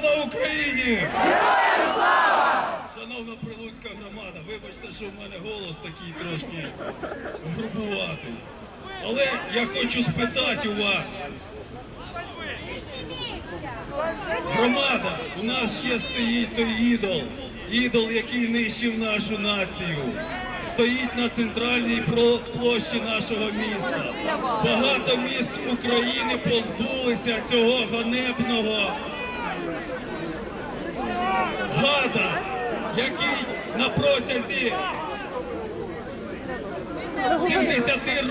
Слава Україні! Героям слава! Шановна прилуцька громада, вибачте, що в мене голос такий трошки грубуватий. Але я хочу спитати у вас. Громада, у нас ще стоїть той ідол, ідол, який нищив нашу націю. Стоїть на центральній площі нашого міста. Багато міст України позбулися цього ганебного гада, який на протязі 70 років